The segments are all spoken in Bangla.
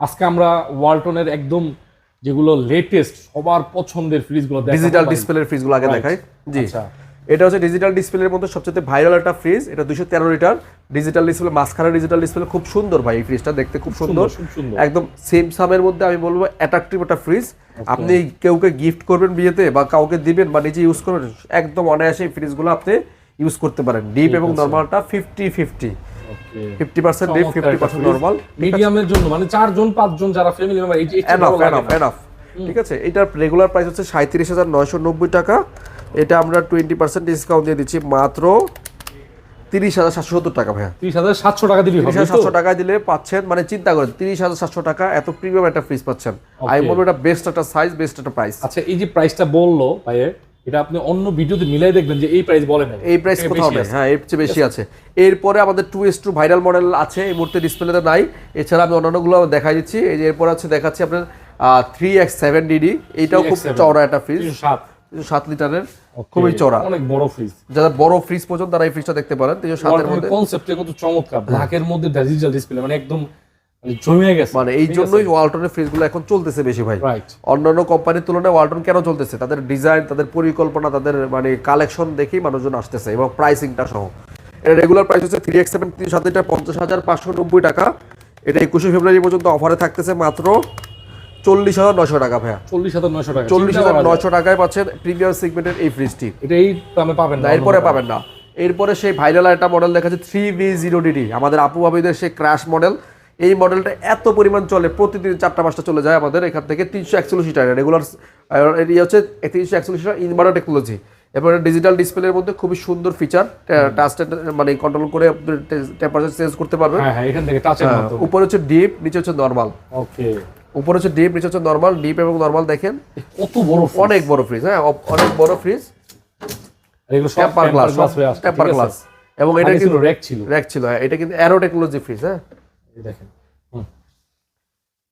আজকে আমরা ওয়ালটনের একদম যেগুলো লেটেস্ট সবার পছন্দের ফ্রিজগুলো ডিজিটাল। ডিসপ্লের ফ্রিজগুলো আগে দেখাই। জি। আচ্ছা। এটা হচ্ছে ডিজিটাল ডিসপ্লের মধ্যে সবচেয়ে ভাইরাল একটা ফ্রিজ এটা দুশো তেরো লিটার। ডিজিটাল ডিসপ্লে মাঝখানে ডিজিটাল ডিসপ্লে খুব সুন্দর ভাই এই ফ্রিজটা দেখতে খুব সুন্দর একদম সেম সামের মধ্যে আমি বলব অ্যাট্রাকটিভ একটা ফ্রিজ আপনি কেউকে গিফট করবেন বিয়েতে বা কাউকে দিবেন বা নিজে ইউজ করবেন একদম অনায়াসে এই ফ্রিজগুলো আপনি ইউজ করতে পারেন। ডিপ এবং নর্মালটা fifty fifty. Fifty percent deep fifty percent normal মিডিয়ামের জন্য মানে চারজন পাঁচজন যারা ফ্যামিলি মেম্বার এই এনাফ এনাফ এনাফ ঠিক আছে? এটার রেগুলার প্রাইস হচ্ছে সাঁত্রিশ হাজার নয়শো নব্বই টাকা। এটা আমরা টোয়েন্টি পার্সেন্ট ডিসকাউন্ট দিয়ে দিচ্ছি। মাত্র তিরিশ হাজার সাতশো সত্তর টাকা ভাইয়া। তিরিশ হাজার সাতশো টাকা তিরিশ হাজার সাতশো টাকায় দিলে পাচ্ছেন মানে চিন্তা করেন তিরিশ হাজার সাতশো টাকা এত প্রিমিয়াম একটা ফ্রিজ পাচ্ছেন। আমি বলব এটা বেস্ট একটা সাইজ বেস্ট একটা প্রাইস আচ্ছা এই যে প্রাইসটা বলল ভাইয়ের এটা আপনি অন্য ভিডিওতে মিলাই দেখবেন যে এই প্রাইস বলেন নাই। এই প্রাইস কোথাও নেই। হ্যাঁ এর চেয়ে বেশি আছে। এরপরে আমাদের two S two viral model আছে এই মুহূর্তে ডিসপ্লেতে নাই। এছাড়া আমি অন্যান্যগুলো দেখাই দিচ্ছি। এই যে এরপর আছে দেখাচ্ছি আপনার থ্রি এক্স সেভেন ডিডি এইটাও খুব 3X7 চওড়া একটা ফ্রিজ সাত। লিটারের। খুবই চড়া অনেক বড় ফ্রিজ যারা বড় ফ্রিজ পর্যন্ত তারা এই ফ্রিজটা দেখতে পারেন। তিনশো সাতের মধ্যে। কনসেপ্টে কত চমৎকার। ব্ল্যাকের মধ্যে ডিজিটাল ডিসপ্লে মানে একদম জমে গেছে। মানে এই জন্যই ওয়ালটনের ফ্রিজগুলো এখন চলতেছে বেশি ভাই। অন্যান্য কোম্পানির তুলনায় ওয়ালটন কেন চলতেছে? তাদের ডিজাইন তাদের পরিকল্পনা তাদের মানে কালেকশন দেখেই মানুষজন আসতেছে এবং প্রাইসিংটা সহ। এটা রেগুলার প্রাইস হচ্ছে থ্রি এক্স সেভেন তিন সাত পঞ্চাশ হাজার পাঁচশো নব্বই টাকা। এটা একুশে ফেব্রুয়ারি পর্যন্ত অফারে থাকতেছে মাত্র চল্লিশ হাজার নশো টাকা ভাইয়া। চল্লিশ হাজার নয়শো টাকা। চল্লিশ হাজার নশো টাকায় পাচ্ছেন প্রিমিয়াম সেগমেন্টের এই ফ্রিজটি এটা এই দামে পাবেন না এরপরে পাবেন না। এরপরে সেই ভাইরাল একটা মডেল দেখাচ্ছে থ্রি ভি জিরো ডিডি আমাদের আপু আবিদের সেই ক্র্যাশ মডেল এই মডেলটা এত পরিমাণ চলে প্রতিদিন চারটা পাঁচটা চলে যায় আমাদের। এখান থেকে তিনশো একচল্লিশ লিটার রেগুলার ইয়ে হচ্ছে তিনশো একচল্লিশ লিটার ইনভার্টার টেকনোলজি এরপরে ডিজিটাল ডিসপ্লের মধ্যে খুবই সুন্দর ফিচার টাচ মানে কন্ট্রোল করে টেম্পারেচার চেঞ্জ করতে পারবেন। হ্যাঁ হ্যাঁ হ্যাঁ, উপরে হচ্ছে ডিপ নিচে হচ্ছে নর্মাল ওকে উপরে হচ্ছে ডিপ নিচে হচ্ছে নর্মাল ডিপ এবং নর্মাল দেখেন। কত বড় অনেক বড় ফ্রিজ হ্যাঁ অনেক বড় fridge temper glass temper glass এবং এটা কিন্তু র্যাক ছিল। র্যাক ছিল এটা কিন্তু অ্যারো টেকনোলজি ফ্রিজ হ্যাঁ। দেখেন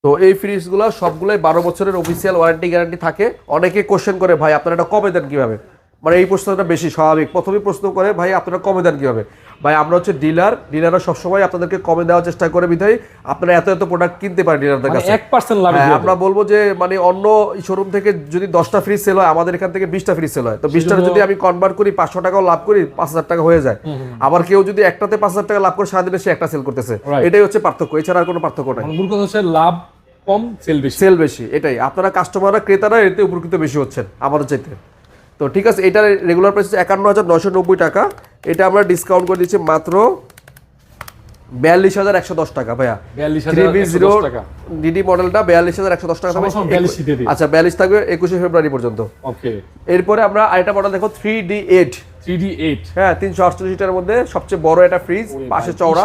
তো এই ফ্রিজগুলো সবগুলোই বারো বছরের অফিসিয়াল ওয়ারেন্টি গ্যারান্টি থাকে। অনেকে কোশ্চেন করে, ভাই, আপনারা এটা কমে দেন কীভাবে? মানে এই প্রশ্নটা বেশি স্বাভাবিক। প্রথমেই প্রশ্ন করে, ভাই, আপনারা কমে দেন কীভাবে? ভাই আমরা হচ্ছে ডিলার ডিলাররা সবসময় আপনাদেরকে কমে দেওয়ার চেষ্টা করে বিধায় আপনারা এত এত প্রোডাক্ট কিনতে পারেন ডিলারদের মানে কাছে। এক পার্সেন্ট লাভ হ্যাঁ, আমরা বলব যে মানে অন্য শোরুম থেকে যদি দশটা ফ্রিজ সেল হয় আমাদের এখান থেকে বিশটা ফ্রিজ সেল হয়। তো বিশটা যদি আমি কনভার্ট করি পাঁচশো টাকাও লাভ করি পাঁচ হাজার টাকা হয়ে যায়। আবার কেউ যদি একটাতে পাঁচ হাজার টাকা লাভ করে সারাদিনে সে একটা সেল করতেছে। এটাই হচ্ছে পার্থক্য। এছাড়া আর কোনো পার্থক্য নাই। মূল কথা হচ্ছে লাভ কম সেল বেশি। সেল বেশি এটাই। আপনারা কাস্টমাররা ক্রেতারা এতে উপকৃত বেশি হচ্ছেন আমাদের চাইতে। তো ঠিক আছে এটার রেগুলার প্রাইস একান্ন হাজার নশো নব্বই টাকা। এটা আমরা ডিসকাউন্ট করে দিচ্ছি মাত্র বিয়াল্লিশ হাজার একশো দশ টাকা ভাইয়া। 42,110 থ্রি বি জিরো ডিডি মডেলটা বিয়াল্লিশ হাজার একশো দশ টাকা সবার সময় 42 দিয়ে দিই। আচ্ছা বিয়াল্লিশ থাকবে একুশে ফেব্রুয়ারি পর্যন্ত। ওকে। এরপরে আমরা আরেকটা মডেল দেখো three D eight three D eight হ্যাঁ তিনশো আটচল্লিশ লিটারের মধ্যে সবচেয়ে বড় একটা ফ্রিজ পাশে চওড়া।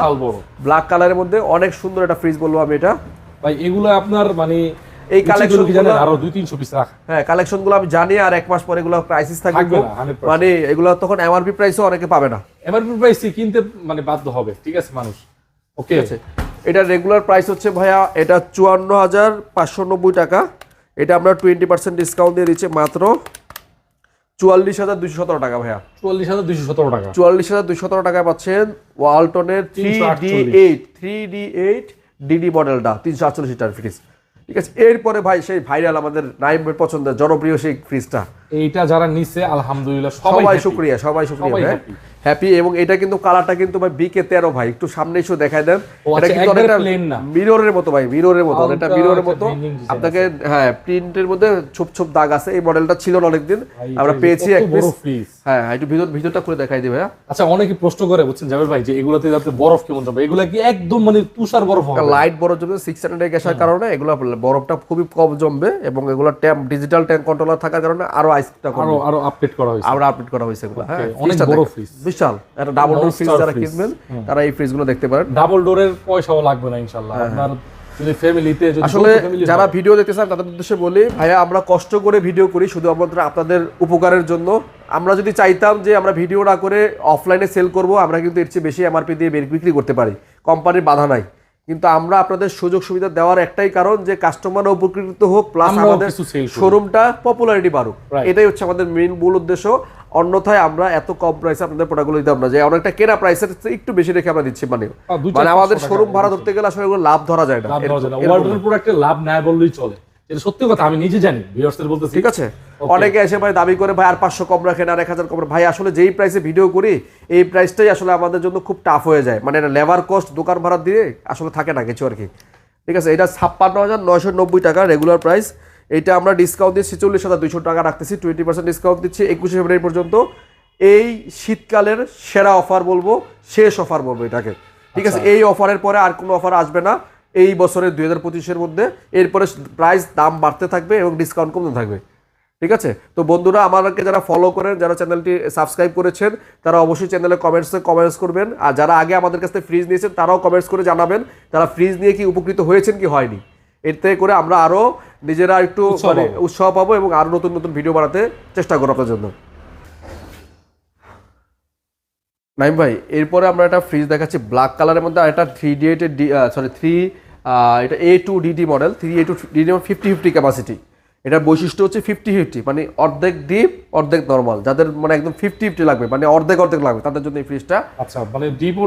ব্ল্যাক কালারের মধ্যে অনেক সুন্দর একটা ফ্রিজ বলব আমি এটা। ভাই এগুলো আপনার মানে এই উচিত হলো কি collection জানেন? গুলো- আরও দুই তিনশো পিস রাখ। হ্যাঁ কালেকশনগুলো আমি জানি আর এক মাস পরে এগুলো প্রাইসিস থাকবে। থাকবে খুব। না, 100% মানে এগুলো তখন এমআরপি প্রাইসও অনেকে পাবে না। এমআরপি প্রাইসে কিনতে মানে বাধ্য হবে ঠিক আছে মানুষ? ওকে আছে। এটা রেগুলার প্রাইস হচ্ছে ভাইয়া এটা চুয়ান্ন হাজার পাঁচশো নব্বই টাকা। এটা আমরা টোয়েন্টি পার্সেন্ট ডিসকাউন্ট দিয়ে দিচ্ছি মাত্র চুয়াল্লিশ হাজার দুশো সতেরো টাকা ভাইয়া। চুয়াল্লিশ হাজার দুইশো সতেরো টাকা। চুয়াল্লিশ হাজার দুশো সতেরো টাকায় পাচ্ছেন ওয়ালটনের three D eight three D eight DD মডেলটা তিনশো আটচল্লিশ লিটার ফ্রিজ ঠিক আছে এরপরে ভাই সেই ভাইরাল আমাদের নাইমের পছন্দের জনপ্রিয় সেই ফ্রিজটা। এইটা যারা নিছে আলহামদুলিল্লাহ সবাই শুক্রিয়া সবাই শুক্রিয়া। হ্যাপি এবং এটা কিন্তু কালারটা কিন্তু ভাই বিকে তেরো ভাই। একটু সামনে এসে দেখাই দেন। এটা আচ্ছা, কিন্তু অনেকটা মিররের মতো ভাই মিররের মতো এটা মিররের মতো। আপনাকে হ্যাঁ প্রিন্টের মধ্যে ছোপ ছোপ দাগ আছে এই মডেলটা ছিল না অনেকদিন। আমরা পেয়েছি এক piece। fridge। হ্যাঁ একটু ভিতর ভিতরটা খুলে দেখাই দিবে হ্যাঁ আচ্ছা অনেকে প্রশ্ন করে বুঝছেন জাবের ভাই যে এগুলোতে যাতে বরফ কেমন যাবে এগুলা কি একদম মানে তুষার বরফ হবে? লাইট বরফ জমবে সিক্স হান্ড্রেড গ্যাসের কারণে এগুলো বরফটা খুবই কম জমবে এবং এগুলো ট্যাম্প ডিজিটাল ট্যাঙ্ক কন্ট্রোলার থাকার কারণে আরও আইসটা আরও আরও আপডেট করা হয়েছে। আমরা আপডেট করা হয়েছে এগুলো হ্যাঁ অনেক বড় ফ্রিজ। বিশাল একটা ডাবল ডোর ফ্রিজ যারা কিনবেন তারা এই ফ্রিজগুলো দেখতে পারেন। ডাবল ডোরের পয়সাও লাগবে না ইনশাল্লাহ আপনার যদি ফ্যামিলিতে হ্যাঁ, আসলে যারা ভিডিও দেখতে চান তাদের উদ্দেশ্যে বলি ভাইয়া আমরা কষ্ট করে ভিডিও করি শুধু আমাদের আপনাদের উপকারের জন্য। আমরা যদি চাইতাম যে আমরা ভিডিও না করে অফলাইনে সেল করব আমরা কিন্তু এর চেয়ে বেশি এমআরপি দিয়ে বিক্রি করতে পারি। কোম্পানির বাধা নাই। কিন্তু আমরা আপনাদের সুযোগ সুবিধা দেওয়ার একটাই কারণ যে কাস্টমার উপকৃত হোক প্লাস আমাদের। শোরুমটা পপুলারিটি বাড়ুক। এটাই হচ্ছে আমাদের মেইন মূল উদ্দেশ্য। অন্যথায় আমরা এত কম প্রাইসে আপনাদের প্রোডাক্টগুলো দিতাম না। যে অনেকটা কেনা প্রাইসের একটু বেশি রেখে আমরা দিচ্ছি মানে মানে আমাদের শোরুম ভাড়া ধরতে গেলে আসলে এগুলো লাভ ধরা যায় না। লাভ দেওয়া যায় না। এরকম- ওয়ালটনের প্রোডাক্টে লাভ নেয় বললেই চলে। এটা সত্যি কথা আমি নিজে জানি ভিউয়ার্সদের বলতেছি। ঠিক আছে। অনেকে এসে ভাই দাবি করে ভাই আর পাঁচশো কম রাখেন আর এক হাজার কম ভাই আসলে যেই প্রাইসে ভিডিও করি এই প্রাইসটাই আসলে আমাদের জন্য খুব টাফ হয়ে যায়। মানে এটা লেবার কস্ট দোকান ভাড়া দিয়ে আসলে থাকে না কিছু আর কি। ঠিক আছে এটা ছাপ্পান্ন হাজার নয়শো নব্বই টাকা রেগুলার প্রাইস এটা আমরা ডিসকাউন্ট দিয়ে ছেচল্লিশ হাজার দুইশো টাকা রাখতেছি। টোয়েন্টি পার্সেন্ট ডিসকাউন্ট দিচ্ছি একুশে ফেব্রুয়ারি পর্যন্ত। এই শীতকালের সেরা অফার বলব শেষ অফার বলব এটাকে। ঠিক আছে এই অফারের পরে আর কোনো অফার আসবে না। এই বছরের দুই হাজার পঁচিশের মধ্যে। এরপরে প্রাইস দাম বাড়তে থাকবে এবং ডিসকাউন্ট কমতে থাকবে। ঠিক আছে? তো বন্ধুরা আমাদেরকে যারা ফলো করেন যারা চ্যানেলটি সাবস্ক্রাইব করেছেন তারা অবশ্যই চ্যানেলে কমেন্টসে কমেন্টস করবেন। আর যারা আগে আমাদের কাছ থেকে ফ্রিজ নিয়েছেন তারাও কমেন্টস করে জানাবেন তারা ফ্রিজ নিয়ে কি উপকৃত হয়েছেন কি হয়নি। এতে করে আমরা আরও নিজেরা একটু মানে পাবো। উৎসাহ পাবো এবং আরও নতুন নতুন ভিডিও বানাতে চেষ্টা করব আপনার জন্য। নাইম ভাই এরপরে আমরা একটা ফ্রিজ দেখাচ্ছি ব্ল্যাক কালারের মধ্যে আর একটা থ্রি ডি এইটের সরি থ্রি এটা A two DD model three A two DD fifty fifty capacity এটার বৈশিষ্ট্য হচ্ছে ফিফটি ফিফটি মানে অর্ধেক ডিপ অর্ধেক নর্মাল যাদের মানে একদম ফিফটি ফিফটি লাগবে মানে অর্ধেক অর্ধেক লাগবে তাদের জন্য এই ফ্রিজটা আচ্ছা মানে ডিপ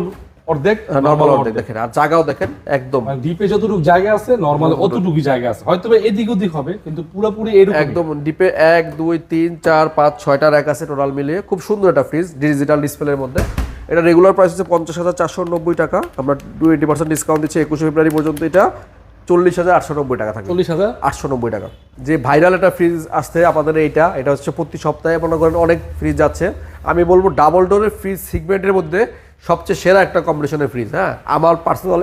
অর্ধেক নর্মাল অর্ধেক দেখেন আর জায়গাও দেখেন একদম। মানে ডিপে যতটুকু জায়গা আছে নরমাল অতটুকু জায়গা আছে। হয়তো এদিক ওদিক হবে কিন্তু পুরোপুরি এরকম একদম ডিপে এক দুই তিন চার পাঁচ ছয়টা র্যাক আছে টোটাল মিলিয়ে। খুব সুন্দর একটা ফ্রিজ ডিজিটাল ডিসপ্লের মধ্যে। এটা রেগুলার প্রাইস হচ্ছে পঞ্চাশ হাজার চারশো নব্বই টাকা। আমরা টোয়েন্টি পার্সেন্ট ডিসকাউন্ট দিচ্ছি একুশে ফেব্রুয়ারি পর্যন্ত এটা। চল্লিশ হাজার আটশো নব্বই টাকা থাকে। চল্লিশ হাজার? আটশো নব্বই টাকা। যে ভাইরাল একটা ফ্রিজ আসছে আমাদের এইটা এটা হচ্ছে প্রতি সপ্তাহে মনে করেন অনেক ফ্রিজ আছে। আমি বলব ডাবল ডোরের ফ্রিজ সিগমেন্টের মধ্যে সবচেয়ে সেরা একটা কম্পিটিশনের ফ্রিজ হ্যাঁ? আমার পার্সোনাল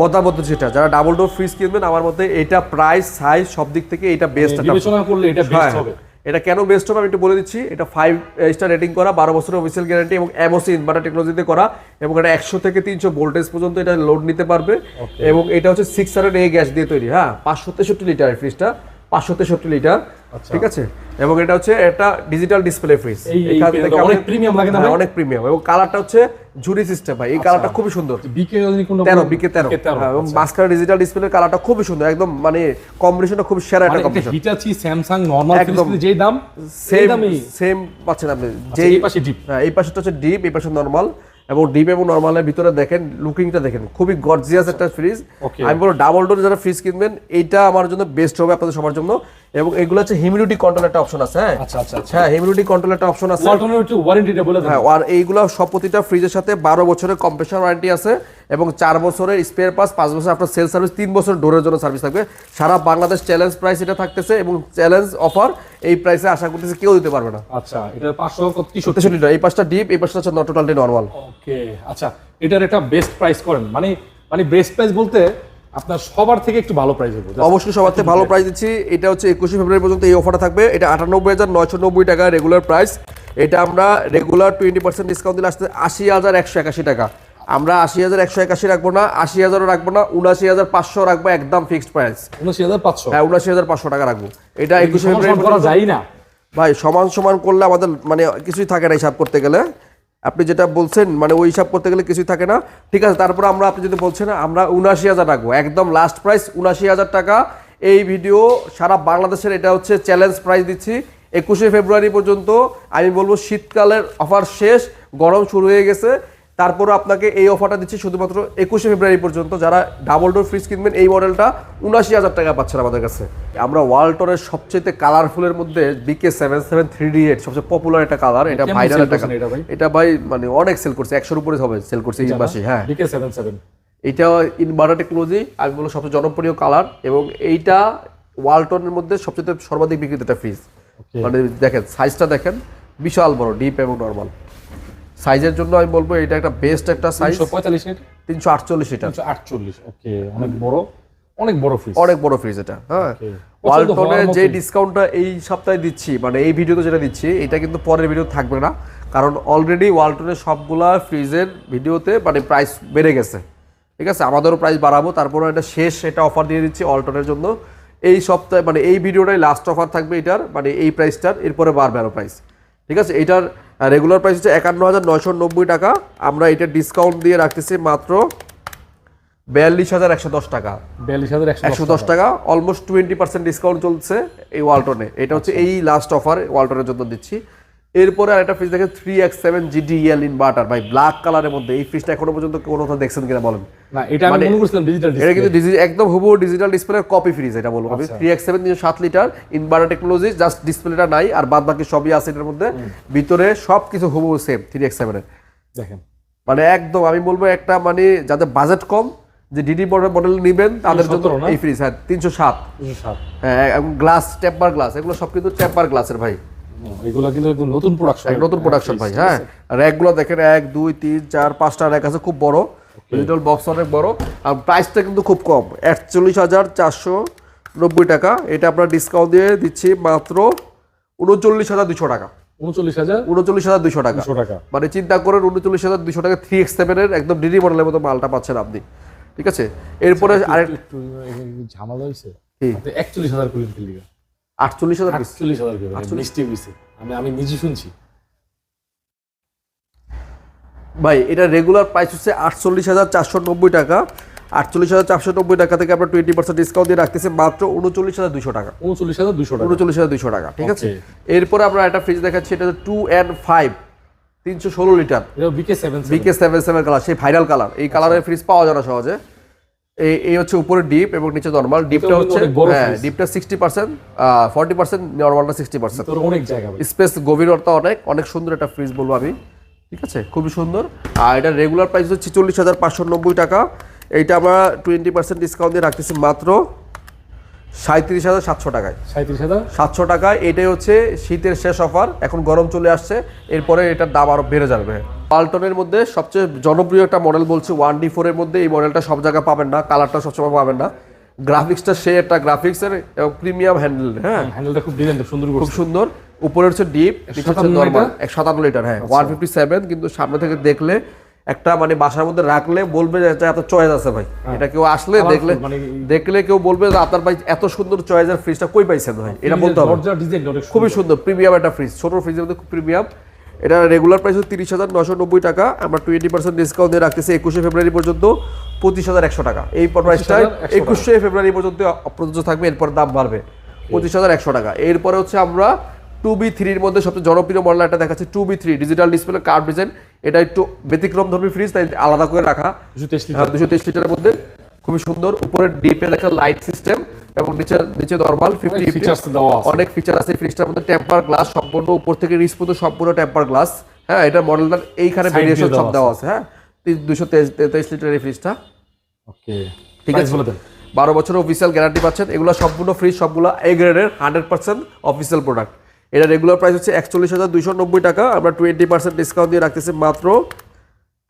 মতামত যেটা যারা ডাবল ডোর ফ্রিজ কিনবেন আমার মতে এটা প্রাইস সাইজ সব দিক থেকে এটা বেস্ট একটা বিবেচনা করলে এটা বেস্ট হ্যাঁ, হবে। এটা কেন বেস্ট হবে আমি একটু বলে দিচ্ছি। এটা ফাইভ স্টার রেটিং করা বারো বছরের অফিসিয়াল গ্যারান্টি এবং এমওসি ইনভার্টার টেকনোলজিতে করা এবং এটা একশো থেকে তিনশো ভোল্টেজ পর্যন্ত এটা লোড নিতে পারবে। এবং এটা হচ্ছে সিক্স হান্ড্রেড এ গ্যাস দিয়ে তৈরি হ্যাঁ? পাঁচশো তেষট্টি লিটার ফ্রিজটা পাঁচশো তেষট্টি লিটার ঠিক আছে? এবং এটা হচ্ছে একটা ডিজিটাল ডিসপ্লে ফ্রিজ অনেক premium লাগে না ভাই? অনেক প্রিমিয়াম এবং কালারটা হচ্ছে ঝুরি সিস্টেম ভাই। এই কালারটা খুবই সুন্দর। বিকে তেরো বিকে তেরো। হ্যাঁ, এবং মাঝখানে ডিজিটাল ডিসপ্লের কালারটা খুবই সুন্দর। একদম মানে কম্বিনেশনটা খুব সেরা একটা কম্বিনেশন হিটাচি স্যামসাং নরমাল একদম। যেই দাম সেম সেম পাচ্ছেন আপনি। আচ্ছা, এই পাশে deep। হ্যাঁ, এই পাশেটা হচ্ছে ডিপ এই পাশে নরমাল এবং ডিপ এবং নর্মালের ভিতরে দেখেন লুকিংটা দেখেন। খুবই গর্জিয়াস একটা ফ্রিজ আমি বলব ডাবল ডোর যারা ফ্রিজ কিনবেন এইটা আমার জন্য বেস্ট হবে আপনাদের সবার জন্য। এবং এগুলো হচ্ছে হিউমিডিটি কন্ট্রোল একটা অপশন আছে হ্যাঁ? আচ্ছা আচ্ছা আচ্ছা। হ্যাঁ হিউমিডিটি কন্ট্রোল একটা অপশন আছে। একটু ওয়ারেন্টিটা বলে হ্যাঁ আর এইগুলো সব প্রতিটা ফ্রিজের সাথে বারো বছরের কম্প্রেসার ওয়ারেন্টি আছে এবং চার বছরের স্পেয়ার পাস পাঁচ বছর আপনার সেল সার্ভিস তিন বছর ডোরের জন্য সার্ভিস থাকবে। সারা বাংলাদেশ চ্যালেঞ্জ প্রাইস এটা থাকতেছে এবং চ্যালেঞ্জ অফার এই প্রাইসে আশা করতেছে কেউ দিতে পারবে না। আচ্ছা এটা পাঁচশো তেষট্টি। তেষট্টি লিটার এই পাশটা ডিপ এই পাশটা হচ্ছে নট টোটালি নর্মাল ওকে আচ্ছা এটার একটা বেস্ট প্রাইস করেন। মানে মানে বেস্ট প্রাইস বলতে আপনার সবার থেকে একটু ভালো প্রাইস হবে অবশ্যই সবার থেকে ভালো প্রাইস দিচ্ছি। এটা হচ্ছে একুশে ফেব্রুয়ারি পর্যন্ত এই অফারটা থাকবে। এটা আটানব্বই হাজার নয়শো নব্বই টাকা রেগুলার প্রাইস এটা আমরা রেগুলার টোয়েন্টি পার্সেন্ট ডিসকাউন্ট দিলে আসতে আশি হাজার একশো একাশি টাকা। আমরা আশি হাজার একশো একাশি রাখব না আশি হাজারও রাখব না উনাশি হাজার পাঁচশো রাখব একদম ফিক্সড প্রাইস উনআশি হাজার পাঁচশো? হ্যাঁ উনাশি হাজার পাঁচশো টাকা রাখব। এটা একুশে ফেব্রুয়ারি করা যায় না। ভাই সমান সমান করলে আমাদের মানে কিছুই থাকে না হিসাব করতে গেলে। আপনি যেটা বলছেন মানে ওই হিসাব করতে গেলে কিছুই থাকে না। ঠিক আছে, তারপরে আমরা, আপনি যদি বলছেন, আমরা উনাশি হাজার রাখব। একদম লাস্ট প্রাইস উনাশি হাজার টাকা। এই ভিডিও সারা বাংলাদেশের এটা হচ্ছে চ্যালেঞ্জ প্রাইস দিচ্ছি। একুশে ফেব্রুয়ারি পর্যন্ত, আমি বলব শীতকালের অফার শেষ, গরম শুরু হয়ে গেছে। তারপরে আপনাকে এই অফারটা দিচ্ছি শুধুমাত্র একুশে ফেব্রুয়ারি পর্যন্ত। যারা ডাবল ডোর ফ্রিজ কিনবেন এই মডেলটা উনাশি হাজার টাকা পাচ্ছেন আমাদের কাছে। আমরা ওয়ালটনের সবচেয়ে কালারফুলের মধ্যে BK seven seven three D eight সবচেয়ে পপুলার একটা কালার এটা ভাইরাল একটা এটা ভাই? এটা ভাই মানে অনেক সেল করছে একশোর উপরে হবে সেল করছে এই মাসে হ্যাঁ। বিকে সেভেন সেভেন এটা ইনভার্টার টেকনোলজি আমি বলব সবচেয়ে জনপ্রিয় কালার এবং এইটা ওয়ালটনের মধ্যে সবচেয়ে সর্বাধিক বিক্রিত একটা ফ্রিজ মানে দেখেন সাইজটা দেখেন বিশাল বড় ডিপ এবং নর্মাল সাইজের জন্য আমি বলব এটা একটা বেস্ট একটা সাইজ তিনশো পঁয়তাল্লিশ তিনশো আটচল্লিশ লিটার তিনশো আটচল্লিশ ওকে অনেক বড় অনেক বড় ফ্রিজ অনেক বড় ফ্রিজ এটা হ্যাঁ. ওয়ালটনের যে ডিসকাউন্টটা এই সপ্তাহে দিচ্ছি মানে এই ভিডিওতে যেটা দিচ্ছি এটা কিন্তু পরের ভিডিও থাকবে না। কারণ অলরেডি ওয়ালটনের সবগুলা ফ্রিজের ভিডিওতে মানে প্রাইস বেড়ে গেছে। ঠিক আছে? আমাদেরও প্রাইস বাড়াবো তারপরে এটা শেষ এটা অফার দিয়ে দিচ্ছি অল্টনের জন্য। এই সপ্তাহে মানে এই ভিডিওটাই লাস্ট অফার থাকবে এটার মানে এই প্রাইসটার এরপরে বাড়বে আরও প্রাইস ঠিক আছে? এটার রেগুলার প্রাইস হচ্ছে একান্ন হাজার নয়শো নব্বই টাকা। আমরা এটা ডিসকাউন্ট দিয়ে রাখতেছি মাত্র বিয়াল্লিশ হাজার একশো দশ টাকা। বিয়াল্লিশ হাজার একশো দশ টাকা অলমোস্ট টোয়েন্টি পার্সেন্ট ডিসকাউন্ট চলছে এই ওয়ালটনে এটা হচ্ছে এই লাস্ট অফার ওয়ালটনের জন্য দিচ্ছি। এরপরে আরেকটা ফ্রিজ দেখেন three X seven GDL inverter ভাই ব্ল্যাক কালারের মধ্যে এই ফ্রিজটা এখনও পর্যন্ত কোনো কোথাও দেখছেন কিনা বলেন? না এটা আমি মানে- করছিলাম ডিজিটাল এটা কিন্তু একদম হুবহু ডিজিটাল ডিসপ্লে কপি ফ্রিজ এটা বলব আমি। থ্রি এক্স সেভেন সাত লিটার ইনভার্টার টেকনোলজি জাস্ট ডিসপ্লেটা নাই আর বাদ বাকি সবই আছে এটার মধ্যে। ভিতরে সব কিছু হুবহু সেম থ্রি এক্স সেভেনের দেখেন। মানে একদম আমি বলব একটা মানে যাদের বাজেট কম যে ডিডি মডেল নিবেন তাদের জন্য এই ফ্রিজ হ্যাঁ তিনশো সাত। সাত। হ্যাঁ গ্লাস টেম্পার গ্লাস এগুলো সব কিন্তু টেম্পার গ্লাসের ভাই। এগুলো কিন্তু নতুন প্রোডাকশন এক নতুন প্রোডাকশন ভাই হ্যাঁ। র্যাকগুলো দেখেন এক দুই তিন চার পাঁচটা র্যাক আছে খুব বড়। ডিজিটাল বক্স অনেক বড়। আর প্রাইসটা কিন্তু খুব কম। একচল্লিশ হাজার চারশো নব্বই টাকা। এটা আপনার ডিসকাউন্ট দিয়ে দিচ্ছি মাত্র উনচল্লিশ হাজার দুশো টাকা। উনচল্লিশ হাজার উনচল্লিশ হাজার দুশো টাকা। টাকা। মানে চিন্তা করেন উনচল্লিশ হাজার দুশো টাকা থ্রি এক্স সেভেনের একদম ডিডি মডেলের মতো মালটা পাচ্ছেন আপনি। ঠিক আছে? এরপরে আরেক একটু- একটু ঝামেলা হয়েছে একচল্লিশ হাজার আটচল্লিশ হাজার আটচল্লিশ হাজার মিষ্টি হয়েছে আমি আমি নিজে শুনছি। ভাই এটা রেগুলার প্রাইস হচ্ছে আটচল্লিশ হাজার চারশো নব্বই টাকা। আটচল্লিশ হাজার চারশো নব্বই টাকা থেকে আমরা টোয়েন্টি পার্সেন্ট ডিসকাউন্ট দিয়ে রাখতেছি মাত্র উনচল্লিশ হাজার দুশো টাকা। উনচল্লিশ হাজার দুশো টাকা। উনচল্লিশ হাজার দুশো টাকা ঠিক আছে? এরপরে আমরা একটা ফ্রিজ দেখাচ্ছি এটা টু অ্যান্ড ফাইভ তিনশো ষোলো litre BK seven BK seven seven colour সেই ভাইরাল কালার এই কালারের ফ্রিজ পাওয়া যায় না সহজে। এই এই হচ্ছে উপরে ডিপ এবং নিচে নর্মাল ডিপটা হচ্ছে হ্যাঁ। ডিপটা সিক্সটি পার্সেন্ট ফর্টি পার্সেন্ট নর্মালটা সিক্সটি পার্সেন্ট অনেক জায়গা স্পেস গভীরতা অনেক অনেক সুন্দর একটা ফ্রিজ বলব আমি। ঠিক আছে? খুবই সুন্দর। আর এটা রেগুলার প্রাইস হচ্ছে ছিচল্লিশ হাজার পাঁচশো নব্বই টাকা। এইটা আমরা টোয়েন্টি পার্সেন্ট ডিসকাউন্ট দিয়ে রাখতেছি মাত্র সাঁত্রিশ হাজার সাতশো টাকায়। সাঁত্রিশ হাজার? সাতশো টাকায়। এটাই হচ্ছে শীতের শেষ অফার এখন গরম চলে আসছে। এরপরে এটার দাম আরও বেড়ে যাবে। পাল্টনের মধ্যে সবচেয়ে জনপ্রিয় একটা মডেল বলছি ওয়ান ডি ফোরের মধ্যে। এই মডেলটা সব জায়গায় পাবেন না কালারটা সবসময় পাবেন না। গ্রাফিক্সটা সে একটা গ্রাফিক্সের এবং প্রিমিয়াম হ্যান্ডেল হ্যাঁ? হ্যান্ডেলটা খুব ডিজাইন সুন্দর খুব সুন্দর। উপরে হচ্ছে ডিপ নিচে হচ্ছে নর্মাল এক সাতান্ন লিটার হ্যাঁ ওয়ান ফিফটি সেভেন কিন্তু সামনে থেকে দেখলে একটা মানে বাসার মধ্যে রাখলে বলবে যে এত চয়েস আছে ভাই। এটা কেউ আসলে দেখলে মানে দেখলে কেউ বলবে যে আপনার ভাই এত সুন্দর চয়েসের ফ্রিজটা কই পাইছেন ভাই? এটা বলতে হবে। খুবই সুন্দর। প্রিমিয়াম একটা ফ্রিজ ছোট ফ্রিজের মধ্যে খুব প্রিমিয়াম এটা রেগুলার প্রাইস হচ্ছে তিরিশ হাজার নশো নব্বই টাকা। আমরা টোয়েন্টি পার্সেন্ট ডিসকাউন্ট দিয়ে রাখতেছি একুশে ফেব্রুয়ারি পর্যন্ত পঁচিশ হাজার একশো টাকা। এই প্রাইসটা একুশে ফেব্রুয়ারি পর্যন্ত প্রযোজ্য থাকবে এরপর দাম বাড়বে। পঁচিশ হাজার একশো টাকা। এরপরে হচ্ছে আমরা টু বি থ্রির মধ্যে সবচেয়ে জনপ্রিয় মডেল একটা দেখাচ্ছি two B three digital display card design এটা একটু ব্যতিক্রম ধর্মী ফ্রিজ তাই আলাদা করে রাখা। দুশো তেইশ লিটার। হ্যাঁ দুশো তেইশ লিটারের মধ্যে। খুবই সুন্দর। উপরে ডিপে লেখা লাইট সিস্টেম এবং নিচে নিচে নর্মাল ফিফটি অনেক দেওয়া অনেক ফিচার আছে। ফ্রিজটার মধ্যে টেম্পার গ্লাস সম্পূর্ণ উপর থেকে নিচ পর্যন্ত সম্পূর্ণ টেম্পার গ্লাস হ্যাঁ এটা মডেলটা এইখানে ভেরিয়েশন সব দেওয়া আছে। হ্যাঁ দুশো তেইশ লিটার এই ফ্রিজটা ওকে ঠিক আছে। আছে? বলে দেন। বারো বছরের অফিসিয়াল গ্যারান্টি পাচ্ছেন। এগুলো সম্পূর্ণ ফ্রিজ সবগুলো এ গ্রেডের হান্ড্রেড পার্সেন্ট অফিসিয়াল প্রোডাক্ট এটা রেগুলার প্রাইস হচ্ছে একচল্লিশ হাজার দুইশো নব্বই টাকা। আমরা টোয়েন্টি পার্সেন্ট ডিসকাউন্ট দিয়ে রাখতেছি মাত্র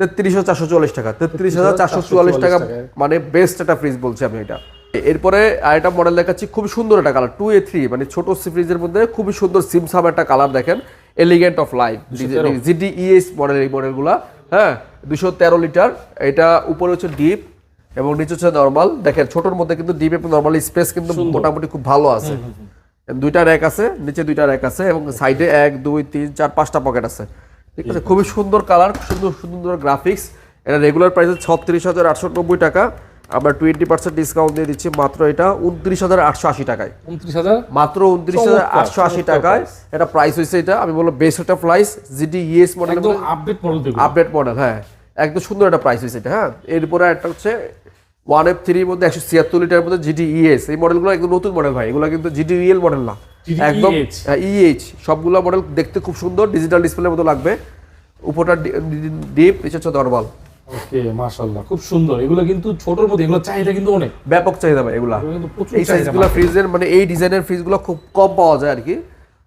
তেত্রিশ হাজার চারশো চুয়াল্লিশ টাকা। তেত্রিশ হাজার চারশো চুয়াল্লিশ টাকা মানে বেস্ট একটা ফ্রিজ বলছি আমি এটা। এরপরে আরেকটা মডেল দেখাচ্ছি খুবই সুন্দর একটা কালার টু এ থ্রি মানে ছোট ফ্রিজের মধ্যে খুবই সুন্দর সিমসাম একটা কালার দেখেন elegant of life GD ES model এই মডেলগুলা হ্যাঁ দুশো তেরো লিটার এটা উপরে হচ্ছে ডিপ এবং নিচে হচ্ছে নর্মাল দেখেন ছোটোর মধ্যে কিন্তু ডিপ এবং নর্মাল স্পেস কিন্তু মোটামুটি খুব ভালো আছে। দুইটা র্যাক আছে নিচে দুইটা র্যাক আছে এবং সাইডে এক দুই তিন চার পাঁচটা পকেট আছে। ঠিক আছে? খুবই সুন্দর কালার সুন্দর সুন্দর গ্রাফিক্স এটা রেগুলার প্রাইস ছত্রিশ হাজার আটশো নব্বই টাকা। আমরা টোয়েন্টি পার্সেন্ট ডিসকাউন্ট দিয়ে দিচ্ছি মাত্র এটা উনত্রিশ হাজার আটশো আশি টাকায়। উনত্রিশ হাজার? মাত্র উনত্রিশ হাজার আটশো আশি টাকায়। এটা প্রাইস হয়েছে এটা আমি বলব বেস্ট একটা price GD ES model update model update model হ্যাঁ। একদম সুন্দর একটা প্রাইস হয়েছে এটা হ্যাঁ। এরপরে একটা হচ্ছে ওয়ান এফ থ্রির মধ্যে একশো ছিয়াত্তর লিটারের মধ্যে জিডি ইএস এই মডেলগুলো একদম নতুন মডেল ভাই এগুলো কিন্তু জিডি ইএল মডেল না। GD একদম ইএইচ সবগুলো মডেল দেখতে খুব সুন্দর ডিজিটাল ডিসপ্লের মতো লাগবে। উপরটা ডিপ নিচে হচ্ছে নর্মাল ওকে মাশাআল্লাহ খুব সুন্দর। এগুলো কিন্তু ছোটর মধ্যে এগুলো চাহিদা কিন্তু অনেক। ব্যাপক চাহিদা ভাই এগুলো। এই সাইজগুলো ফ্রিজের মানে এই ডিজাইনের ফ্রিজগুলো খুব কম পাওয়া যায় আর কি।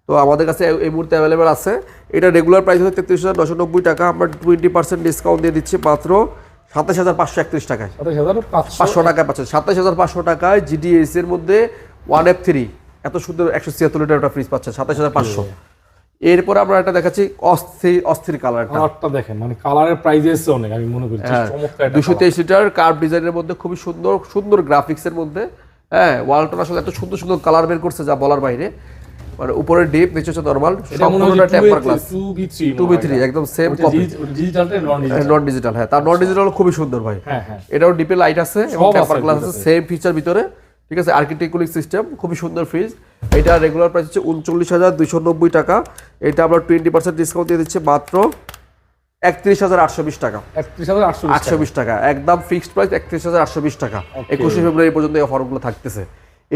তো আমাদের কাছে এই মুহূর্তে অ্যাভেলেবেল আছে। এটা রেগুলার প্রাইস হচ্ছে তেত্রিশ হাজার নশো নব্বই টাকা। আমরা টোয়েন্টি পার্সেন্ট ডিসকাউন্ট দিয়ে দিচ্ছি মাত্র সাতাশ হাজার পাঁচশো একত্রিশ টাকায়। সাতাশ হাজার পাঁচশো। পাঁচশো টাকায় পাচ্ছেন। সাতাশ হাজার পাঁচশো টাকায় জিডিএস এর মধ্যে ওয়ান এফ থ্রি এত সুন্দর একশো ছিয়াত্তর লিটার একটা ফ্রিজ পাচ্ছেন সাতাশ হাজার পাঁচশো। এরপরে আমরা একটা দেখাচ্ছি অস্থির অস্থির কালার কালারটা দেখেন মানে কালারের প্রাইস এসছে অনেক আমি মনে করি। হ্যাঁ দুশো। তেইশ লিটার কার্ভ ডিজাইনের মধ্যে খুবই সুন্দর সুন্দর গ্রাফিক্সের মধ্যে। হ্যাঁ ওয়ালটন আসলে এত সুন্দর সুন্দর কালার বের করছে যা বলার বাইরে। মানে উপরে ডিপ নিচে হচ্ছে নর্মাল সম্পূর্ণটা temper glass 2B3 two B three একদম সেম কপি ডিজিটালটা নন ডিজিটাল নন ডিজিটাল হ্যাঁ তার নন ডিজিটাল খুবই সুন্দর ভাই। হ্যাঁ হ্যাঁ। এটাও ডিপে লাইট আছে এবং টেম্পার গ্লাস আছে সেম ফিচার ভিতরে। ঠিক আছে? আর্কিটেকুলিক সিস্টেম খুবই সুন্দর ফ্রিজ এটা রেগুলার প্রাইস হচ্ছে উনচল্লিশ হাজার দুইশো নব্বই টাকা। এটা আমরা টোয়েন্টি পার্সেন্ট ডিসকাউন্ট দিয়ে দিচ্ছি মাত্র একত্রিশ হাজার আটশো বিশ টাকা। একত্রিশ হাজার আটশো বিশ টাকা। একদম ফিক্সড প্রাইস একত্রিশ হাজার আটশো বিশ টাকা. একুশে ফেব্রুয়ারি পর্যন্ত এই অফারগুলো থাকতেছে।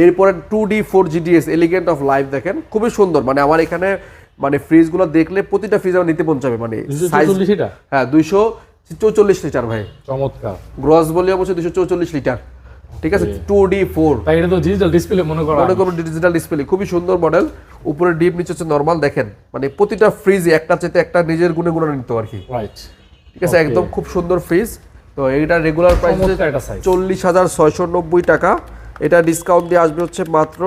এরপরে two D four GDS elegant of life দেখেন। খুবই সুন্দর। মানে আমার এখানে মানে ফ্রিজগুলো দেখলে প্রতিটা ফ্রিজ আমার নিতে যাবে মানে হ্যাঁ দুইশো চৌচল্লিশ লিটার ভাই। চমৎকার। গ্রস ভলিউম হচ্ছে দুশো চৌচল্লিশ লিটার। ঠিক আছে? টু ডি ফোর তাই এটা তো ডিজিটাল ডিসপ্লে মনে করা। মনে করুন ডিজিটাল ডিসপ্লে খুবই সুন্দর মডেল উপরে ডিপ নিচে হচ্ছে নর্মাল দেখেন। মানে প্রতিটা ফ্রিজে একটা চেতে একটা নিজের গুণে গুণে নিতে আর কি। রাইট ঠিক আছে? একদম খুব সুন্দর ফ্রিজ তো এটা রেগুলার প্রাইস চল্লিশ হাজার ছয়শো নব্বই টাকা। এটা ডিসকাউন্ট দিয়ে আসবে হচ্ছে মাত্র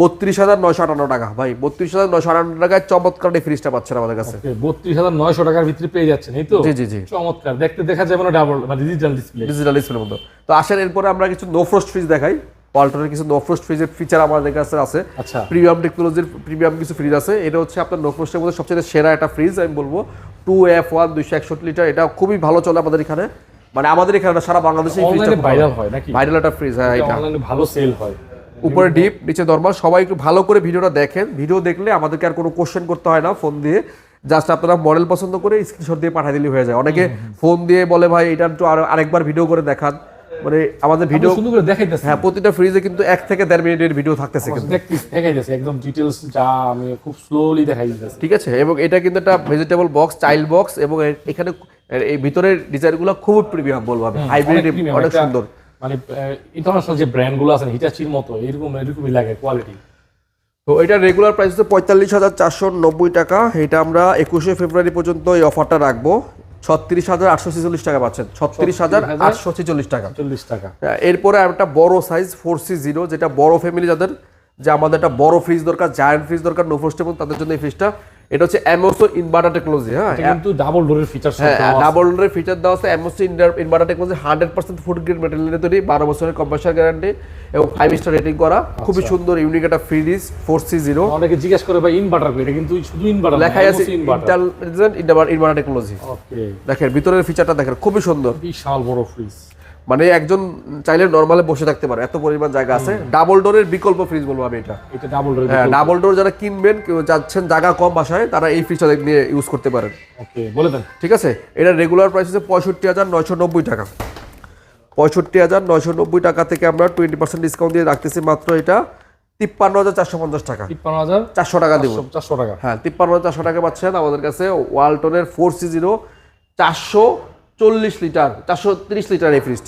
বত্রিশ হাজার নয়শো আটান্ন টাকা। ভাই বত্রিশ হাজার নয়শো আটান্ন টাকায় চমৎকার এই ফ্রিজটা পাচ্ছেন আমাদের কাছে। বত্রিশ হাজার নয়শো টাকার ভিতরে পেয়ে যাচ্ছেন এই তো? জি জি জি। চমৎকার দেখতে দেখা যাবে না ডাবল মানে ডিজিটাল ডিসপ্লে ডিজিটাল ডিসপ্লের মতো। তো আসেন এরপরে আমরা কিছু নো ফ্রস্ট ফ্রিজ দেখাই। ওয়ালটনের কিছু নো ফ্রস্ট ফ্রিজের ফিচার আমাদের কাছে আছে। আচ্ছা। প্রিমিয়াম টেকনোলজির প্রিমিয়াম কিছু ফ্রিজ আছে। এটা হচ্ছে আপনার নো ফ্রস্টের মধ্যে সবচেয়ে সেরা একটা ফ্রিজ আমি বলব। টু এফ ওয়ান দুইশো একষট্টি লিটার এটা খুবই ভালো চলে আমাদের এখানে। মানে আমাদের এখানে সারা বাংলাদেশে ভাইরাল হয় নাকি? ভাইরাল একটা ফ্রিজ হ্যাঁ এটা ভালো সেল হয়। উপরে ডিপ নিচে নর্মাল সবাই একটু ভালো করে ভিডিওটা দেখেন। ভিডিও দেখলে আমাদেরকে আর কোনো কোশ্চেন করতে হয় না ফোন দিয়ে। জাস্ট আপনারা মডেল পছন্দ করে স্ক্রিনশট দিয়ে পাঠিয়ে দিলে হয়ে যায়। অনেকে ফোন দিয়ে বলে ভাই এটা একটু আর আরেকবার ভিডিও করে দেখান। মানে আমাদের ভিডিও সুন্দর করে দেখাইতেছে হ্যাঁ প্রতিটা ফ্রিজে কিন্তু এক থেকে দেড় মিনিটের ভিডিও থাকতেছে কিন্তু। দেখাইতেছে একদম ডিটেলস যা আমি খুব স্লোলি দেখাই দিতেছি ঠিক আছে এবং এটা কিন্তু একটা ভেজিটেবল বক্স চাইল্ড বক্স এবং এখানে এই ভিতরের ডিজাইনগুলো খুব প্রিমিয়াম বলব আমি। হাইব্রিড অনেক সুন্দর। মানে ইন্টারন্যাশনাল যে ব্র্যান্ডগুলো আছে হিটাচির মতো এরকম এরকমই লাগে কোয়ালিটি তো এটা রেগুলার প্রাইস পঁয়তাল্লিশ হাজার চারশো নব্বই টাকা। এটা আমরা একুশে ফেব্রুয়ারি পর্যন্ত এই অফারটা রাখব। ছত্রিশ হাজার আটশো ছেচল্লিশ টাকা পাচ্ছেন। ছত্রিশ হাজার আটশো ছেচল্লিশ টাকা। চল্লিশ টাকা। হ্যাঁ, এরপরে একটা বড় সাইজ ফোর সি জিরো যেটা বড় ফ্যামিলি যাদের যে আমাদের একটা বড় ফ্রিজ দরকার জায়ান্ট ফ্রিজ দরকার নো ফ্রোস্টেবল তাদের জন্য এই ফ্রিজটা এটা হচ্ছে অ্যামোসো ইনভার্টার টেকনোলজি হ্যাঁ? কিন্তু ডাবল ডোরের ফিচার হ্যাঁ ডাবল ডোরের ফিচার দেওয়া আছে। অ্যামোসো inverter technology hundred percent food grade মেটেরিয়ালের তৈরি বারো বছরের কম্পাসার গ্যারান্টি এবং ফাইভ স্টার রেটিং করা। খুবই সুন্দর ইউনিক একটা ফ্রিজ ফোর সি জিরো অনেকে জিজ্ঞেস করে ভাই ইনভার্টার এটা কিন্তু শুধু ইনভার্টার লেখাই আছে ইনভার্টার ইনভার্টার টেকনোলজি ওকে দেখেন ভিতরের ফিচারটা দেখেন খুবই সুন্দর। বিশাল বড় ফ্রিজ মানে একজন চাইলে নর্মালে বসে থাকতে পারে। এত পরিমাণ জায়গা আছে। ডাবল ডোরের বিকল্প ফ্রিজ বলব আমি এটা। এটা ডাবল ডোরের হ্যাঁ ডাবল ডোর যারা কিনবেন কেউ যাচ্ছেন জায়গা কম বাসায় তারা এই ফ্রিজটা নিয়ে ইউজ করতে পারেন। ওকে বলে দেন। ঠিক আছে? এটা রেগুলার প্রাইস হচ্ছে পঁয়ষট্টি হাজার নয়শো নব্বই টাকা। পঁয়ষট্টি হাজার নয়শো নব্বই টাকা থেকে আমরা টোয়েন্টি পার্সেন্ট ডিসকাউন্ট দিয়ে রাখতেছি মাত্র এটা তিপ্পান্ন হাজার চারশো পঞ্চাশ টাকা। তিপ্পান্ন হাজার চারশো টাকা দেবো। চারশো টাকা। হ্যাঁ তিপ্পান্ন হাজার চারশো টাকা পাচ্ছেন আমাদের কাছে ওয়ালটনের ফোর সি জিরো চারশো চল্লিশ লিটার চারশো তিরিশ লিটার এই ফ্রিজটি